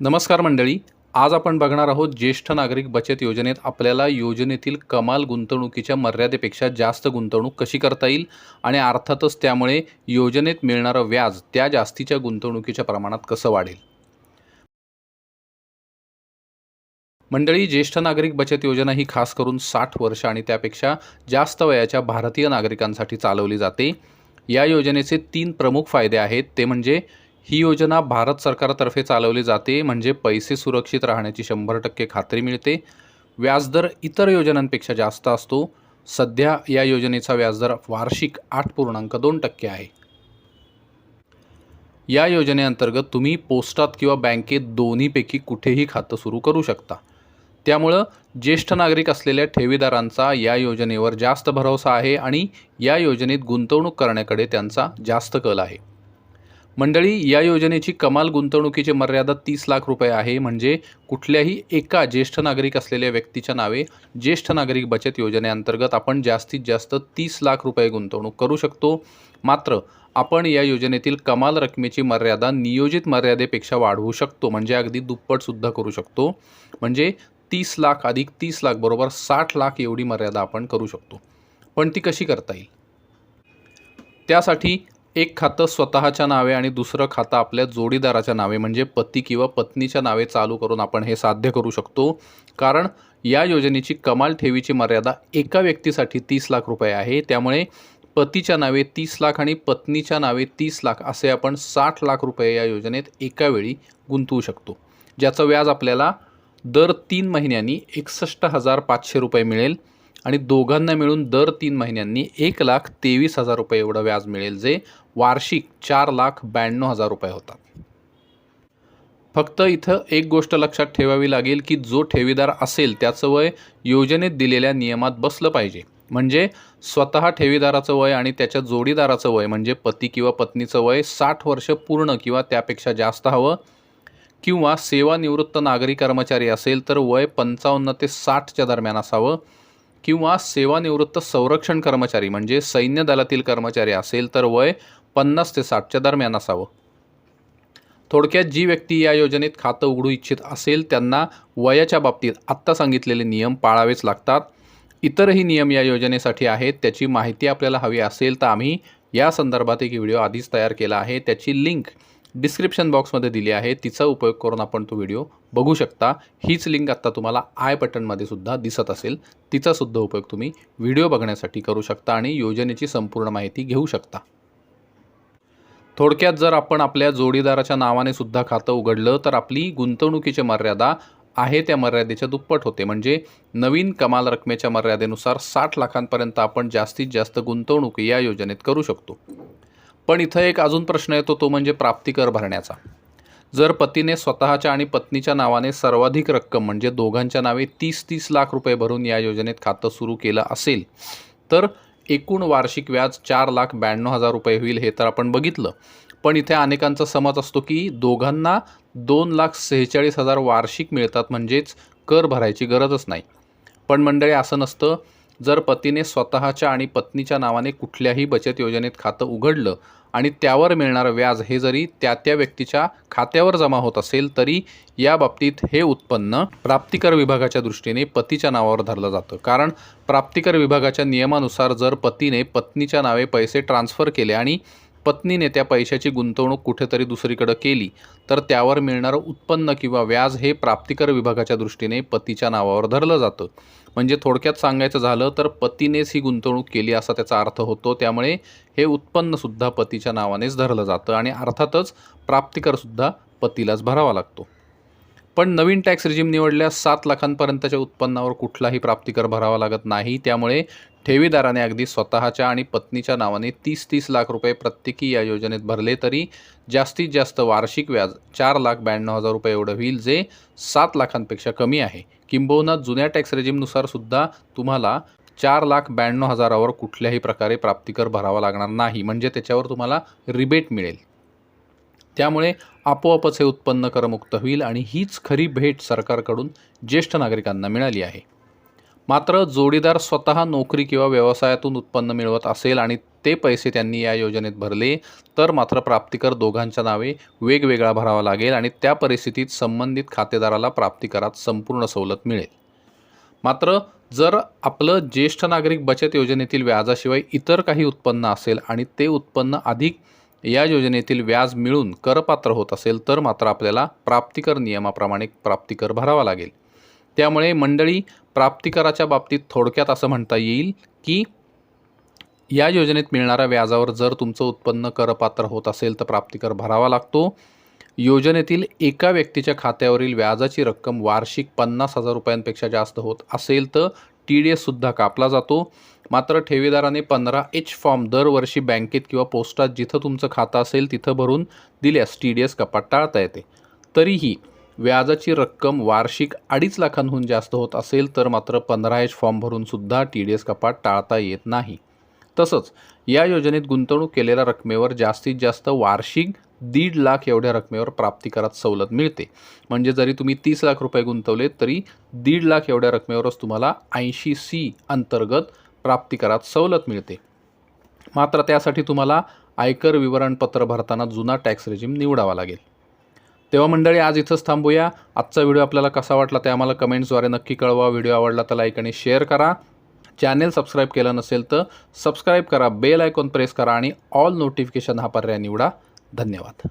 नमस्कार मंडळी. आज आपण बघणार आहोत ज्येष्ठ नागरिक बचत योजनेत आपल्याला योजनेतील कमाल गुंतवणुकीच्या मर्यादेपेक्षा जास्त गुंतवणूक कशी करता येईल आणि अर्थातच त्यामुळे योजनेत मिळणारं व्याज त्या जास्तीच्या गुंतवणुकीच्या प्रमाणात कसं वाढेल? मंडळी ज्येष्ठ नागरिक बचत योजना ही खास करून साठ वर्ष आणि त्यापेक्षा जास्त वयाच्या भारतीय नागरिकांसाठी चालवली जाते. या योजनेचे तीन प्रमुख फायदे आहेत. ते म्हणजे ही योजना भारत सरकारतर्फे चालवली जाते म्हणजे पैसे सुरक्षित राहण्याची शंभर टक्के खात्री मिळते. व्याजदर इतर योजनांपेक्षा जास्त असतो. सध्या या योजनेचा व्याजदर वार्षिक आठ पूर्णांक दोन टक्के आहे. या योजनेअंतर्गत तुम्ही पोस्टात किंवा बँकेत दोन्हीपैकी कुठेही खातं सुरू करू शकता. त्यामुळं ज्येष्ठ नागरिक असलेल्या ठेवीदारांचा या योजनेवर जास्त भरोसा आहे आणि या योजनेत गुंतवणूक करण्याकडे त्यांचा जास्त कल आहे. मंडळी या योजनेची कमाल गुंतवणुकीची मर्यादा तीस लाख रुपये आहे. म्हणजे कुठल्याही एका ज्येष्ठ नागरिक असलेल्या व्यक्तीच्या नावे ज्येष्ठ नागरिक बचत योजनेअंतर्गत आपण जास्तीत जास्त तीस लाख रुपये गुंतवणूक करू शकतो. मात्र आपण या योजनेतील कमाल रकमेची मर्यादा नियोजित मर्यादेपेक्षा वाढवू शकतो. म्हणजे अगदी दुप्पटसुद्धा करू शकतो. म्हणजे तीस लाख अधिक तीस लाख बरोबर साठ लाख एवढी मर्यादा आपण करू शकतो. पण ती कशी करता येईल? त्यासाठी एक खातं स्वतःच्या नावे आणि दुसरं खातं आपल्या जोडीदाराच्या नावे म्हणजे पती किंवा पत्नीच्या नावे चालू करून आपण हे साध्य करू शकतो. कारण या योजनेची कमाल ठेवीची मर्यादा एका व्यक्तीसाठी तीस लाख रुपये आहे. त्यामुळे पतीच्या नावे तीस लाख आणि पत्नीच्या नावे तीस लाख असे आपण साठ लाख रुपये या योजनेत एका वेळी गुंतवू शकतो. ज्याचं व्याज आपल्याला दर तीन महिन्यांनी एकसष्ट हजार पाचशे रुपये मिळेल. आणि दोघांना मिळून दर तीन महिन्यांनी एक लाख तेवीस हजार रुपये एवढं व्याज मिळेल जे वार्षिक चार लाख ब्याण्णव हजार रुपये होतात. फक्त इथं एक गोष्ट लक्षात ठेवावी लागेल की जो ठेवीदार असेल त्याचं वय योजनेत दिलेल्या नियमात बसलं पाहिजे. म्हणजे स्वतः ठेवीदाराचं वय आणि त्याच्या जोडीदाराचं वय म्हणजे पती किंवा पत्नीचं वय साठ वर्ष पूर्ण किंवा त्यापेक्षा जास्त हवं किंवा सेवानिवृत्त नागरी कर्मचारी असेल तर वय पंचावन्न ते साठच्या दरम्यान असावं किंवा सेवानिवृत्त संरक्षण कर्मचारी म्हणजे सैन्य दलातील कर्मचारी असेल तर वय पन्नास ते साठच्या दरम्यान असावं. थोडक्यात जी व्यक्ती या योजनेत खातं उघडू इच्छित असेल त्यांना वयाच्या बाबतीत आत्ता सांगितलेले नियम पाळावेच लागतात. इतरही नियम या योजनेसाठी आहेत त्याची माहिती आपल्याला हवी असेल तर आम्ही या संदर्भात एक व्हिडिओ आधीच तयार केला आहे. त्याची लिंक डिस्क्रिप्शन बॉक्समध्ये दिली आहे. तिचा उपयोग करून आपण तो व्हिडिओ बघू शकता. हीच लिंक आत्ता तुम्हाला आय बटनमध्ये सुद्धा दिसत असेल. तिचासुद्धा उपयोग तुम्ही व्हिडिओ बघण्यासाठी करू शकता आणि योजनेची संपूर्ण माहिती घेऊ शकता. थोडक्यात जर आपण आपल्या जोडीदाराच्या नावाने सुद्धा खातं उघडलं तर आपली गुंतवणुकीची मर्यादा आहे त्या मर्यादेच्या दुप्पट होते. म्हणजे नवीन कमाल रकमेच्या मर्यादेनुसार साठ लाखांपर्यंत आपण जास्तीत जास्त गुंतवणूक या योजनेत करू शकतो. पण इथं एक अजून प्रश्न येतो तो म्हणजे प्राप्तिकर भरण्याचा. जर पतीने स्वतःच्या आणि पत्नीच्या नावाने सर्वाधिक रक्कम म्हणजे दोघांच्या नावे तीस तीस लाख रुपये भरून या योजनेत खातं सुरू केलं असेल तर एकूण वार्षिक व्याज चार लाख ब्याण्णव हजार रुपये होईल हे तर आपण बघितलं. पण इथे अनेकांचा समज असतो की दोघांना दोन लाख सेहेचाळीस हजार वार्षिक मिळतात म्हणजेच कर भरायची गरजच नाही. पण मंडळी असं नसतं. जर पतीने स्वतःच्या आणि पत्नीच्या नावाने कुठल्याही बचत योजनेत खातं उघडलं आणि त्यावर मिळणारं व्याज हे जरी त्या त्या व्यक्तीच्या खात्यावर जमा होत असेल तरी या बाबतीत हे उत्पन्न प्राप्तिकर विभागाच्या दृष्टीने पतीच्या नावावर धरलं जातं. कारण प्राप्तिकर विभागाच्या नियमानुसार जर पतीने पत्नीच्या नावे पैसे ट्रान्स्फर केले आणि पत्नीने त्या पैशाची गुंतवणूक कुठेतरी दुसरीकडे केली तर त्यावर मिळणारं उत्पन्न किंवा व्याज हे प्राप्तिकर विभागाच्या दृष्टीने पतीच्या नावावर धरलं जातं. म्हणजे थोडक्यात सांगायचं झालं तर पतीनेच ही गुंतवणूक केली असा त्याचा अर्थ होतो. त्यामुळे हे उत्पन्नसुद्धा पतीच्या नावानेच धरलं जातं आणि अर्थातच प्राप्तिकरसुद्धा पतीलाच भरावा लागतो. पण नवीन टॅक्स रिजिम निवडल्यास सात लाखांपर्यंतच्या उत्पन्नावर कुठलाही प्राप्तिकर भरावा लागत नाही. त्यामुळे ठेवीदाराने अगदी स्वतःच्या आणि पत्नीच्या नावाने तीस तीस लाख रुपये प्रत्येकी या योजनेत भरले तरी जास्तीत जास्त वार्षिक व्याज चार लाख ब्याण्णव हजार रुपये एवढं होईल जे सात लाखांपेक्षा कमी आहे. किंबहुना जुन्या टॅक्स रेजिमनुसार सुद्धा तुम्हाला चार लाख ब्याण्णव हजारावर कुठल्याही प्रकारे प्राप्तिकर भरावा लागणार नाही. म्हणजे त्याच्यावर तुम्हाला रिबेट मिळेल. त्यामुळे आपोआपच हे उत्पन्न करमुक्त होईल आणि हीच खरी भेट सरकारकडून ज्येष्ठ नागरिकांना मिळाली आहे. मात्र जोडीदार स्वतः नोकरी किंवा व्यवसायातून उत्पन्न मिळवत असेल आणि ते पैसे त्यांनी या योजनेत भरले तर मात्र प्राप्तिकर दोघांच्या नावे वेगवेगळा भरावा लागेल आणि त्या परिस्थितीत संबंधित खातेदाराला प्राप्तिकरात संपूर्ण सवलत मिळेल. मात्र जर आपलं ज्येष्ठ नागरिक बचत योजनेतील व्याजाशिवाय इतर काही उत्पन्न असेल आणि ते उत्पन्न अधिक या योजनेतील व्याज मिळून करपात्र होत असेल तर मात्र आपल्याला प्राप्तिकर नियमाप्रमाणे प्राप्तिकर भरावा लागेल. त्यामुळे मंडळी प्राप्तिकराच्या बाबतीत थोडक्यात असं म्हणता येईल की या योजनेत मिळणाऱ्या व्याजावर जर तुमचं उत्पन्न करपात्र होत असेल तर प्राप्तिकर भरावा लागतो. योजनेतील एका व्यक्तीच्या खात्यावरील व्याजाची रक्कम वार्षिक पन्नास हजार रुपयांपेक्षा जास्त होत असेल तर टी डी एससुद्धा कापला जातो. मात्र ठेवीदाराने पंधरा एच फॉर्म दरवर्षी बँकेत किंवा पोस्टात जिथं तुमचं खातं असेल तिथं भरून दिल्यास टी डी एस कपात टाळता येते. तरीही व्याजाची रक्कम वार्षिक अडीच लाखांहून जास्त होत असेल तर मात्र पंधरा एच फॉर्म भरूनसुद्धा टी डी एस कपात टाळता येत नाही. तसंच या योजनेत गुंतवणूक केलेल्या रकमेवर जास्तीत जास्त वार्षिक दीड लाख एवढ्या रकमेवर प्राप्तिकरात सवलत मिळते. म्हणजे जरी तुम्ही तीस लाख रुपये गुंतवले तरी दीड लाख एवढ्या रकमेवरच तुम्हाला ऐंशी सी अंतर्गत प्राप्तिकरात सवलत मिळते. मात्र त्यासाठी तुम्हाला आयकर विवरणपत्र भरताना जुना टॅक्स रेजिम निवडावा लागेल. तेव्हा मंडळी आज इथंच थांबूया. आजचा व्हिडिओ आपल्याला कसा वाटला ते आम्हाला कमेंट्सद्वारे नक्की कळवा. व्हिडिओ आवडला तर लाईक आणि शेअर करा. चॅनेल सबस्क्राईब केलं नसेल तर सबस्क्राईब करा. बेल आयकॉन प्रेस करा आणि ऑल नोटिफिकेशन हा पर्याय निवडा. धन्यवाद.